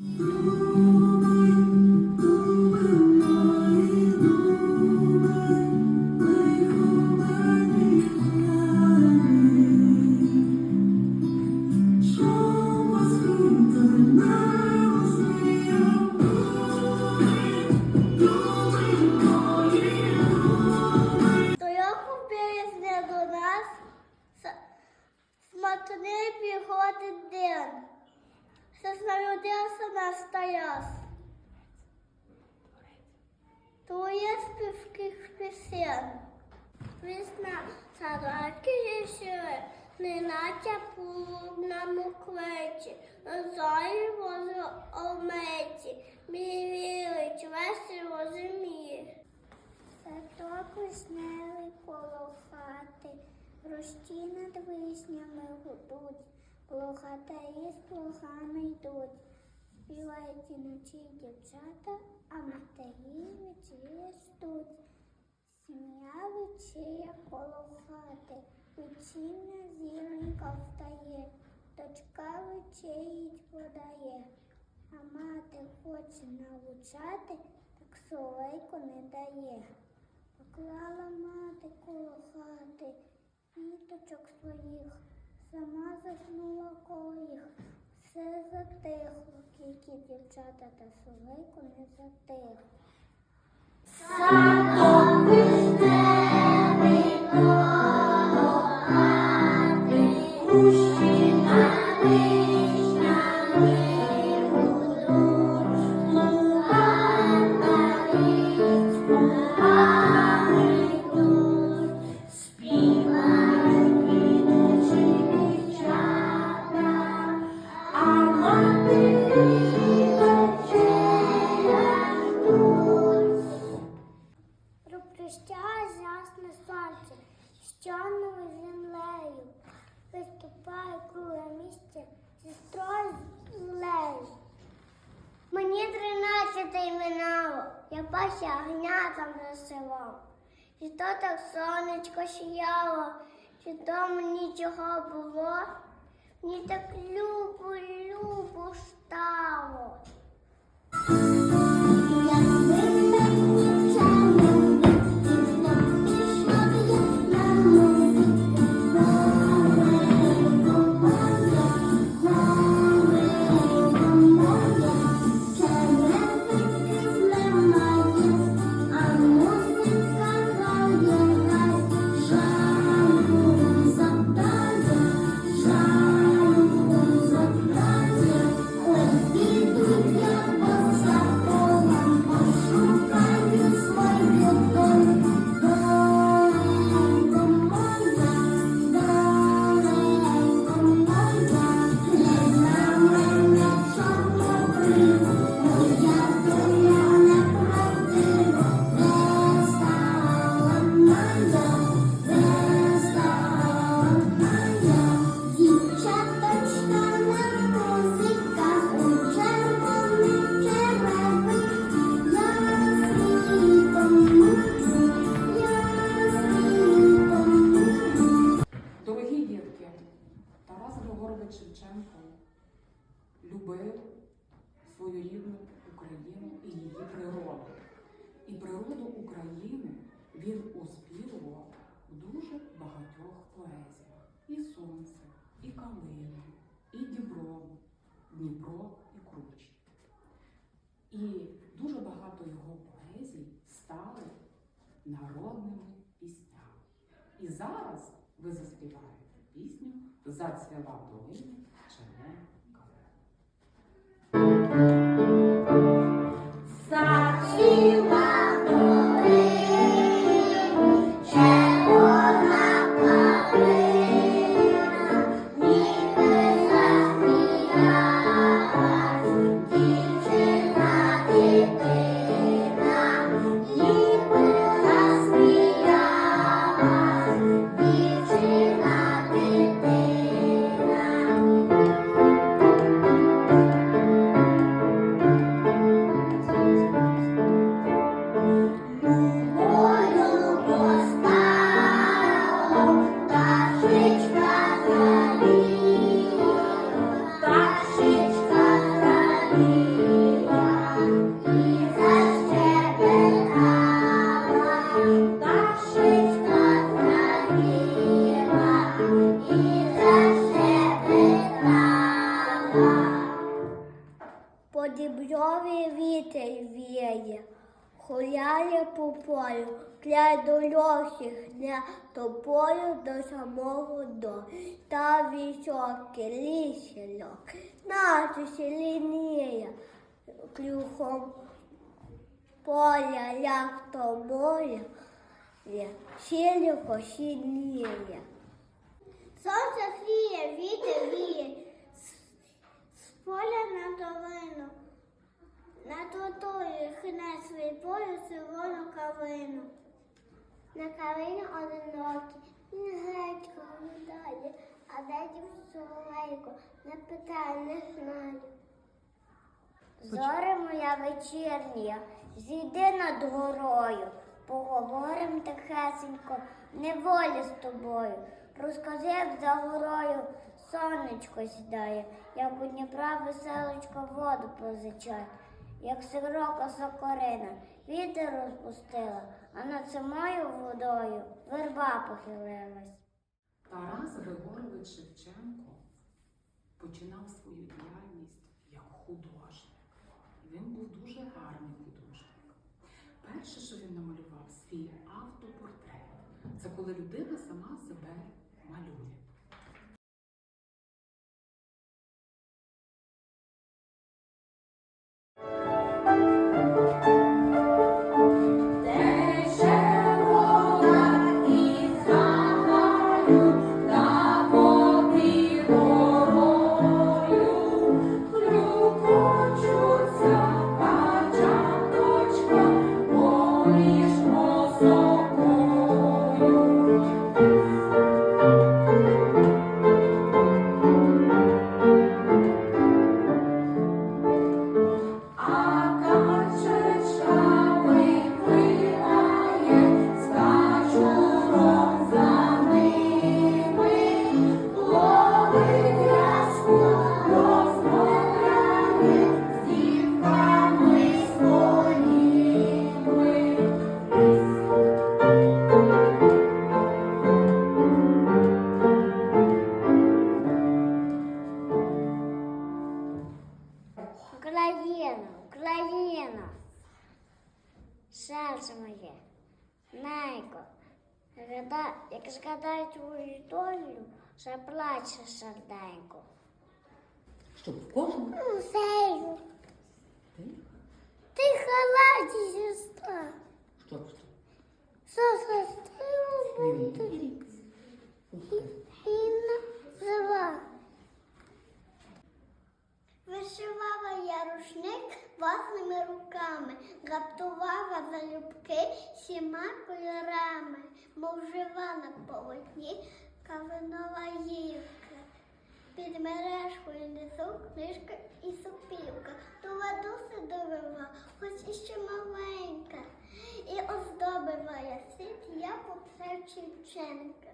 Música Все народився наш Тарас. Твоє співських пісень. Весна сараки рішили, неначе плугному квечі, зорі вози ометі, мій вірить, весело зимі. Садок вишневий коло хати, рощі над вишнями гудуть, плохатарі з плугами йдуть. Співають іночі дівчата, а матері вечері ждуть. Сім'я вечеря коло хати, вечірня зіронька встає, дочка вечерять подає, а мати хоче навчати, так солейку не дає. Поклала мати коло хати діточок своїх, сама заснула коло їх. Все затихло, тільки дівчата та солику не затихло. Я пася агнятам засилав. Чи то так сонечко сіяло, чи то мені чого було, мені так любо, любо стало. України він оспівував в дуже багатьох поезіях. І сонце, і калину, і дібров, Дніпро і Кручі. І дуже багато його поезій стали народними піснями. І зараз ви заспіваєте пісню Зацвіла в долині червона калина. Amen. Гуляє по полю, кляй до льохих не тобою до самого до, та високий лісілок, наче сілініє, клюхом поля, як то моє, сіліко сініє. Сонце гріє, вітер віє, з поля на долину, на тотою хне свій полю червону калину. На калину одинокий, він гречко гудає, а де соловейко, не питає, не знаю. Зоре моя вечірня, зійди над горою, поговорим тихесенько, неволі з тобою. Розкажи, як за горою сонечко сідає, як у Дніпра веселочка воду позичає, як сирока сокорина, вітер розпустила, а над самою водою верба похилилась. Тарас Григорович Шевченко починав свою діяльність як художник. Він був дуже гарний художник. Перше, що він намалював, свій автопортрет. Це коли людина сама себе малює. Твою долю, заплаче серденько. Щоб в кожному Сею, ти ти халаді сестра, що що? що сестру буде і назива. Вишивала я рушник власними руками, гаптувала залюбки всіма кольорами, мов жива на полотні кавинова гілка. Під мережкою несу книжка і сопілка, Тула ладуси довела, хоч іще маленька, і оздобила я світ, як у Шевченка.